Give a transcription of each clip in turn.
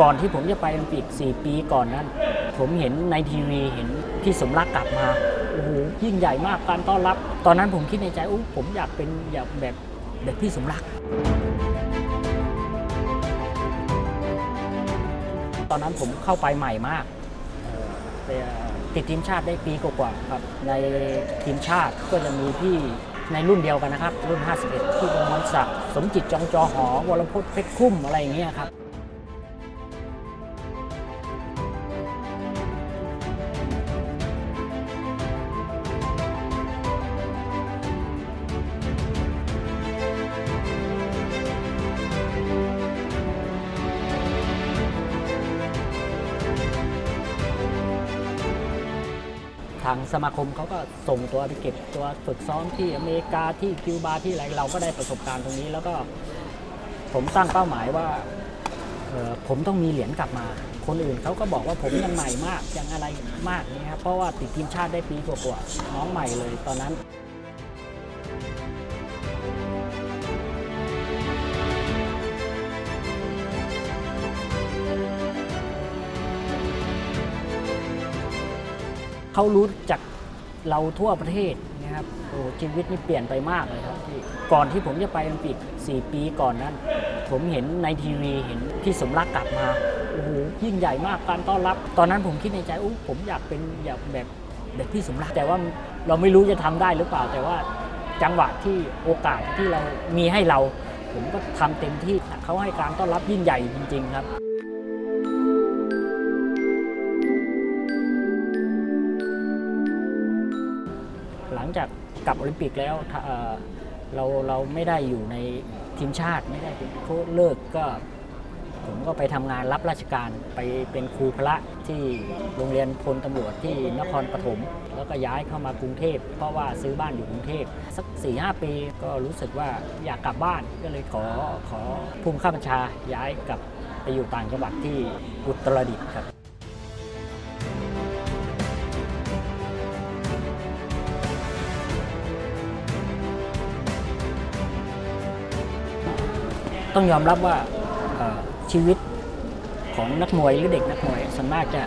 ก่อนที่ผมจะไปโอลิมปิก 4 ปีก่อนนั้น ผมเห็นในทีวีเห็นพี่สมรักกลับมาโอ้โหยิ่งใหญ่มากการต้อนรับ ตอนนั้นผมคิดในใจโอ้ผมอยากเป็นอยากแบบแบบพี่สมรัก ตอนนั้นผมเข้าไปใหม่มากติดทีมชาติได้ปีกว่าๆครับ ในทีมชาติก็จะมีพี่ในรุ่นเดียวกันนะครับ รุ่น 51 ที่ประมวลศักดิ์สมจิตจองจอหอ วรพจน์เพชรคุ้มอะไรอย่างเงี้ยครับ ทางสมาคมเขาก็ส่งตัวไปเก็บตัวฝึกซ้อมที่อเมริกาที่คิวบาที่อะไรเราก็ได้ประสบการณ์ตรงนี้ แล้วก็ผมตั้งเป้าหมายว่าผมต้องมีเหรียญกลับมา คนอื่นเขาก็บอกว่าผมยังใหม่มากยังอะไรมากนี่ครับเพราะว่าติดทีมชาติได้ปีกว่าๆน้องใหม่เลยตอนนั้น เขารู้จักเราทั่วประเทศนะครับโอ้ชีวิตนี่เปลี่ยนไปมากเลยครับพี่ก่อนที่ผมจะไปอลิมปิก4ปีก่อนนั้น ผมเห็นในทีวีเห็นพี่สมรักกลับมาโอ้โหยิ่งใหญ่มากการต้อนรับ ตอนนั้นผมคิดในใจอู้ผมอยากเป็นอยากแบบแบบพี่สมรักแต่ว่าเราไม่รู้จะทำได้หรือเปล่า แต่ว่าจังหวะที่โอกาสที่เรามีให้เรา ผมก็ทำเต็มที่เขาให้การต้อนรับยิ่งใหญ่จริง ๆ ครับ จากกลับโอลิมปิกแล้วเอ่อเราเราไม่ได้อยู่ในทีมชาติไม่ได้เป็นโค้ชเลิกก็ ผมก็ไปทำงานรับราชการไปเป็นครูพระที่โรงเรียนพลตำรวจที่นครปฐมแล้วก็ย้ายเข้ามากรุงเทพ เพราะว่าซื้อบ้านอยู่กรุงเทพสัก4ีหปีก็รู้สึกว่าอยากกลับบ้านก็เลยขอขอภูมิข้าบัญชาย้ายกลับไปอยู่ต่างจังหวัดที่อุตรดิตถ์ครับ ต้องยอมรับว่าชีวิตของนักมวยหรือเด็กนักมวยส่วนมากจะ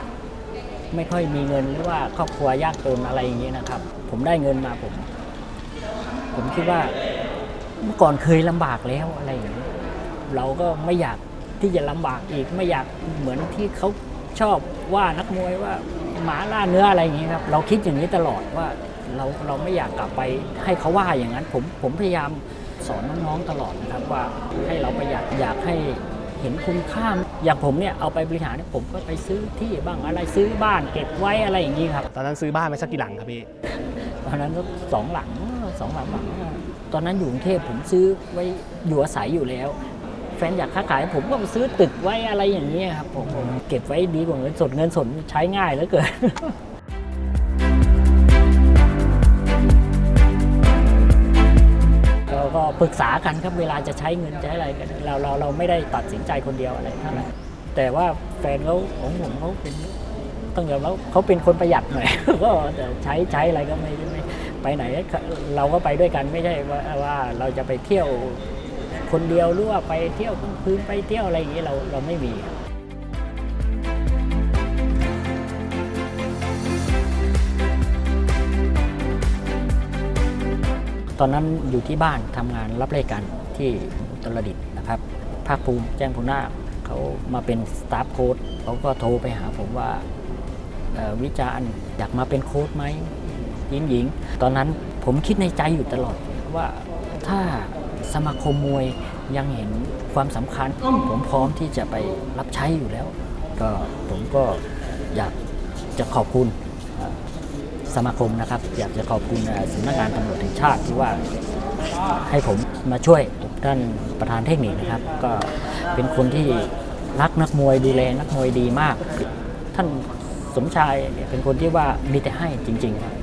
ไม่ค่อยมีเงินหรือว่าครอบครัวยากจนอะไรอย่างเงี้ยนะครับ ผมได้เงินมาผม ผมคิดว่าเมื่อก่อนเคยลำบากแล้วอะไรอย่างเงี้ยเราก็ไม่อยากที่จะลำบากอีกไม่อยากเหมือนที่เขาชอบว่านักมวยว่าหมาล่าเนื้ออะไรอย่างเงี้ยครับ เราคิดอย่างนี้ตลอดว่าเราเราไม่อยากกลับไปให้เขาว่าอย่างนั้น ผมผมพยายาม สอนน้องๆตลอดนะครับว่าให้เราประหยัดอยากให้เห็นคุณค่าอย่างผมเนี่ยเอาไปบริหารเนี่ยผมก็ไปซื้อที่บ้างอะไรซื้อบ้านเก็บไว้อะไรอย่างนี้ครับตอนนั้นซื้อบ้านไปสักกี่หลังครับพี่ตอนนั้นก็สองหลังสองหลังหลังตอนนั้นอยู่กรุงเทพผมซื้อไว้อยู่อาศัยอยู่แล้ว แฟนอยากค้าขายผมก็มาซื้อตึกไว้อะไรอย่างนี้ยครับผมผมเก็บไว้ดีกว่าเงินสดเงินสดใช้ง่ายเหลือเกิน ก็ปรึกษากันครับเวลาจะใช้เงินใช้อะไรกันเราเราเราไม่ได้ตัดสินใจคนเดียวอะไรเท่านั้นแต่ว่าแฟนเขาของผมเขาเป็นต้องยอมรับเขาเป็นคนประหยัดหน่อยก็แต่ใช้ใช้อะไรก็ไม่ไม่ไปไหน เราก็ไปด้วยกันไม่ใช่ว่าว่าเราจะไปเที่ยวคนเดียวหรือว่าไปเที่ยวกลางคืนไปเที่ยวอะไรอย่างนี้เราเราไม่มี ตอนนั้นอยู่ที่บ้านทำงานรับรายการที่อุตรดิตถ์นะครับ ภาคภูมิแจ้งพงนาเขามาเป็นสตาฟโค้ดเขาก็โทรไปหาผมว่าวิจารณ์อยากมาเป็นโค้ดไหมหญิงหญิง ตอนนั้นผมคิดในใจอยู่ตลอดว่าถ้าสมาคมมวยยังเห็นความสำคัญ ผมพร้อมที่จะไปรับใช้อยู่แล้ว ก็ผมก็อยากจะขอบคุณสมาคมนะครับ อยากจะขอบคุณสำนักงานตำรวจแห่ง ชาติที่ว่าให้ผมมาช่วยท่านประธานเทคนิคนะครับ ก็เป็นคนที่รักนักมวยดูแลนักมวยดีมาก ท่านสมชายเป็นคนที่ว่ามีแต่ให้จริง ๆ ครับ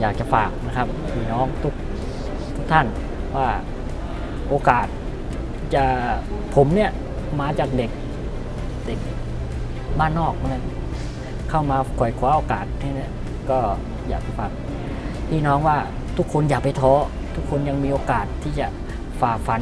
อยากจะฝากนะครับพี่น้องทุกทุกท่านว่าโอกาสจะผมเนี่ยมาจากเด็กเด็ก บ้านนอกเนกันเข้ามาขวายคว้าโอกาสที่นี่ก็อยากฝากพี่น้องว่าทุกคนอย่าไปท้อทุกคนยังมีโอกาสที่จะฝ่าฟัน